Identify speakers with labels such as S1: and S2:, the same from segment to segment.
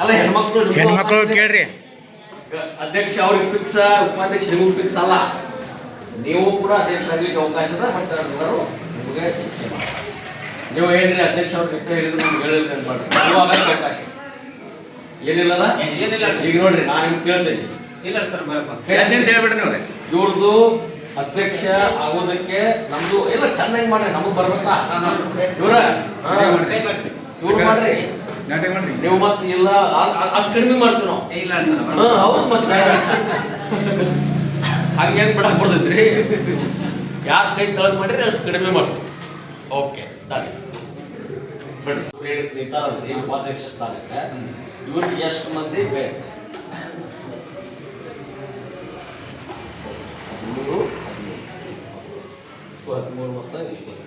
S1: ಅಲ್ಲ ಹೆಣ್ಮಕ್ಳು.
S2: ಕೇಳ್ರಿ.
S1: ಅಧ್ಯಕ್ಷ ಅವ್ರಿಗೆ ಫಿಕ್ಸ್ ಉಪಾಧ್ಯಕ್ಷ ನಿಮಗೂ ಫಿಕ್ಸ್ ಅಲ್ಲ. ನೀವು ಕೂಡ ಅಧ್ಯಕ್ಷ ಆಗ್ಲಿಕ್ಕೆ ಅವಕಾಶ ಇದೆ ಬಟ್ ಎಲ್ಲರೂ ನಿಮಗೆ. ನೀವು ಏನ್ರಿ ಅಧ್ಯಕ್ಷ ಅವ್ರಿಗೆ ಇಟ್ಟು ಹೇಳಿದ್ರು ನಮ್ಗೆ ಹೇಳಿಲ್ಲ ಅಂತ ಮಾಡ್ರಿ. ನೀವು ಆಗಕ್ಕೆ ಅವಕಾಶ. ಏನಿಲ್ಲಲ್ಲ?
S3: ಏನಿಲ್ಲ.
S1: ಈಗ ನೋಡ್ರಿ ನಾನು ನಿಮ್ಗೆ ಕೇಳ್ತೇನೆ.
S3: ಇಲ್ಲ ಸರ್
S4: ಅಂತ ಹೇಳ್ಬಿಡ್ರಿ ನೋಡಿ.
S1: ಇವ್ರದ್ದು ಅಧ್ಯಕ್ಷ ಆಗೋದಕ್ಕೆ ನಮ್ದು ಎಲ್ಲ ಚೆನ್ನಾಗಿ ಮಾಡ್ರಿ ನಮಗ್ ಬರ್ಬೇಕಾ? ಇವ್ರ? ಇವ್ರು ಮಾಡ್ರಿ.
S4: ನಾಟಕ ಮಾಡ್ರಿ.
S1: ನೀವು ಮತ್ತೆ ಇಲ್ಲ ಅಷ್ಟು ಕಡಿಮೆ ಮಾಡ್ತೀವಿ ನಾವು.
S3: ಇಲ್ಲ ಸರ್
S1: ಹಾ, ಹೌದು ಮತ್ತೆ. ಹಂಗೆ ಬಿಡಕ್ ಬರ್ತೈತ್ರಿ? ಯಾರ ಕೈ ತಳಗ್ ಮಾಡಿದ್ರೆ ಅಷ್ಟು ಕಡಿಮೆ ಮಾಡ್ತೀವಿ. ಓಕೆ ಬಿಡ್ರಿ ನಿಂತಾರಲ್ರಿ ಉಪಾಧ್ಯಕ್ಷ ಸ್ಥಾನಕ್ಕೆ. ಇವ್ರಿಗೆ ಎಷ್ಟು ಮಂದಿ ಬೇಕು? ಮೂರು ಹದಿಮೂರು ಮತ್ತು ಇಪ್ಪತ್ತು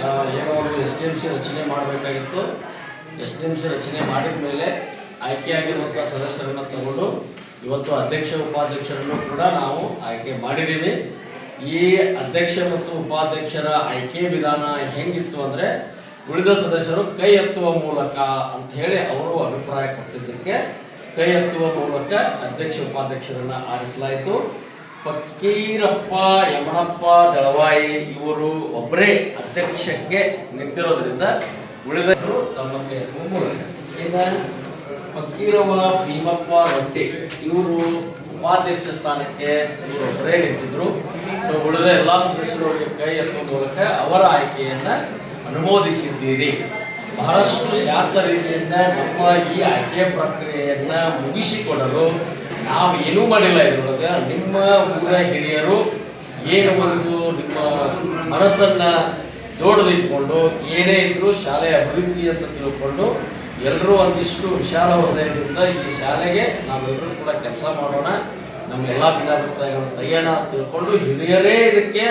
S1: ಆ, ಏನೋ ಒಂದು ಎಸ್ ಡಿ ಎಂ ಸಿ ರಚನೆ ಮಾಡಬೇಕಾಗಿತ್ತು. ಎಸ್ ಡಿ ಎಂ ಸಿ ರಚನೆ ಮಾಡಿದ ಮೇಲೆ ಆಯ್ಕೆಯಾಗಿರುವಂಥ ಸದಸ್ಯರನ್ನು ತಗೊಂಡು ಇವತ್ತು ಅಧ್ಯಕ್ಷ ಉಪಾಧ್ಯಕ್ಷರನ್ನು ಕೂಡ ನಾವು ಆಯ್ಕೆ ಮಾಡಿದ್ದೀವಿ. ಈ ಅಧ್ಯಕ್ಷ ಮತ್ತು ಉಪಾಧ್ಯಕ್ಷರ ಆಯ್ಕೆ ವಿಧಾನ ಹೆಂಗಿತ್ತು ಅಂದರೆ ಉಳಿದ ಸದಸ್ಯರು ಕೈ ಎತ್ತುವ ಮೂಲಕ ಅಂತ ಹೇಳಿ ಅವರು ಅಭಿಪ್ರಾಯ ಕೊಟ್ಟಿದ್ದಕ್ಕೆ ಕೈ ಎತ್ತುವ ಮೂಲಕ ಅಧ್ಯಕ್ಷ ಉಪಾಧ್ಯಕ್ಷರನ್ನು ಆರಿಸಲಾಯಿತು. ಫಕೀರಪ್ಪ ಯಮನಪ್ಪ, ದಳವಾಯಿ ಇವರು ಒಬ್ಬರೇ ಅಧ್ಯಕ್ಷಕ್ಕೆ ನಿಂತಿರೋದ್ರಿಂದ ಎತ್ತುವ ಮೂಲಕ ಇನ್ನು ಫಕೀರವ ಭೀಮಪ್ಪ, ರೊಟ್ಟಿ ಇವರು ಉಪಾಧ್ಯಕ್ಷ ಸ್ಥಾನಕ್ಕೆ ಇವರು ಒಬ್ಬರೇ ನಿಂತಿದ್ರು. ಉಳಿದ ಎಲ್ಲ ಸದಸ್ಯರು ಅವರಿಗೆ ಕೈ ಎತ್ತುವ ಮೂಲಕ ಅವರ ಆಯ್ಕೆಯನ್ನು ಅನುಮೋದಿಸಿದ್ದೀರಿ. ಬಹಳಷ್ಟು ಶಾಂತ ರೀತಿಯಿಂದ ನಮ್ಮ ಈ ಆಯ್ಕೆ ಪ್ರಕ್ರಿಯೆಯನ್ನ ಮುಗಿಸಿಕೊಡಲು ನಾವು ಏನೂ ಮಾಡಿಲ್ಲ ಇದ್ರೊಳಗೆ. ನಿಮ್ಮ ಊರ ಹಿರಿಯರು ಏನು ಒಂದು ನಿಮ್ಮ ಮನಸ್ಸನ್ನ ದೊಡ್ಡದಿಟ್ಕೊಂಡು ಏನೇ ಇದ್ರೂ ಶಾಲೆಯ ಅಭಿವೃದ್ಧಿ ಅಂತ ತಿಳ್ಕೊಂಡು ಎಲ್ಲರೂ ಒಂದಿಷ್ಟು ವಿಶಾಲ ಹೃದಯದಿಂದ ಈ ಶಾಲೆಗೆ ನಾವೆಲ್ಲರೂ ಕೂಡ ಕೆಲಸ ಮಾಡೋಣ. ನಮ್ಮ ಎಲ್ಲ ಭಿನ್ನಾಭಿಪ್ರಾಯಗಳನ್ನು ತೆಗೆಯೋಣ ಅಂತ ತಿಳ್ಕೊಂಡು ಹಿರಿಯರೇ ಇದಕ್ಕೆ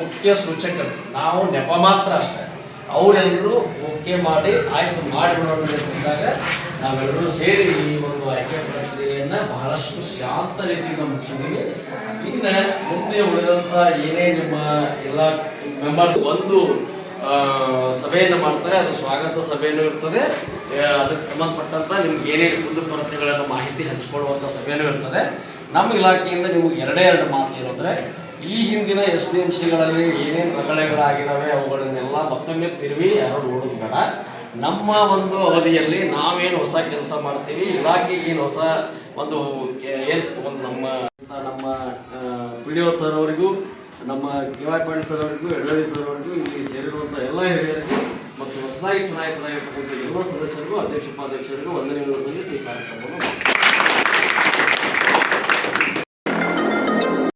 S1: ಮುಖ್ಯ ಸೂಚಕರು. ನಾವು ನೆಪ ಮಾತ್ರ ಅಷ್ಟೇ. ಅವರೆಲ್ಲರೂ ಓಕೆ ಮಾಡಿ, ಆಯ್ತು ಮಾಡಿಬಿಡೋಣ ಅಂದಾಗ ನಾವೆಲ್ಲರೂ ಸೇರಿ ಈ ಒಂದು ಆಯ್ಕೆ ಬಹಳಷ್ಟು ಶಾಂತ ರೀತಿಯಿಂದ ಮುಗಿಸಿದ್ದೀವಿ ಇನ್ನು ಮುಂದೆ ಉಳಿದಂಥ ಏನೇ ನಿಮ್ಮ ಎಲ್ಲ ಮೆಂಬರ್ಸ್ ಒಂದು ಸಭೆಯನ್ನು ಮಾಡ್ತಾರೆ, ಅದು ಸ್ವಾಗತ ಸಭೆಯೂ ಇರ್ತದೆ. ಅದಕ್ಕೆ ಸಂಬಂಧಪಟ್ಟಂಥ ನಿಮ್ಗೆ ಏನೇನು ಕುಂದು ಕೊರತೆಗಳನ್ನು ಮಾಹಿತಿ ಹಂಚಿಕೊಳ್ಳುವಂಥ ಸಭೆಯೂ ಇರ್ತದೆ. ನಮ್ಮ ಇಲಾಖೆಯಿಂದ ನೀವು ಎರಡೇ ಎರಡು ಮಾತು ಇರೋದ್ರೆ ಈ ಹಿಂದಿನ ಎಸ್ ಡಿ ಎಂ ಸಿಗಳಲ್ಲಿ ಏನೇನು ರಗಳೆಗಳಾಗಿದ್ದಾವೆ ಅವುಗಳನ್ನೆಲ್ಲ ಮತ್ತೊಮ್ಮೆ ತಿರುವಿ ಯಾರು ನೋಡೋದು ಬೇಡ. ನಮ್ಮ ಒಂದು ಅವಧಿಯಲ್ಲಿ ನಾವೇನು ಹೊಸ ಕೆಲಸ ಮಾಡ್ತೀವಿ ಇಲಾಖೆ ಏನು ಹೊಸ ಒಂದು ಏನು ಒಂದು ನಮ್ಮ ನಮ್ಮ ಪಿ ಸರ್ ಅವರಿಗೂ, ನಮ್ಮ ಕೆ ವೈ ಸರ್ ಅವರಿಗೂ ಎರಡನೇ ಸರ್ ಅವರಿಗೂ ಇಲ್ಲಿ ಸೇರಿರುವಂಥ ಎಲ್ಲ ಹಿರಿಯರಿಗೂ ಮತ್ತು ಹೊಸದಾಗಿ ಚುನಾಯಿತರಾಗಿರ್ತಕ್ಕಂಥ ಎಲ್ಲ ಸದಸ್ಯರಿಗೂ, ಅಧ್ಯಕ್ಷ, ಉಪಾಧ್ಯಕ್ಷರಿಗೂ ವಂದನೆಗಳು ಸಲ್ಲಿಸಿ ಈ ಕಾರ್ಯಕ್ರಮವನ್ನು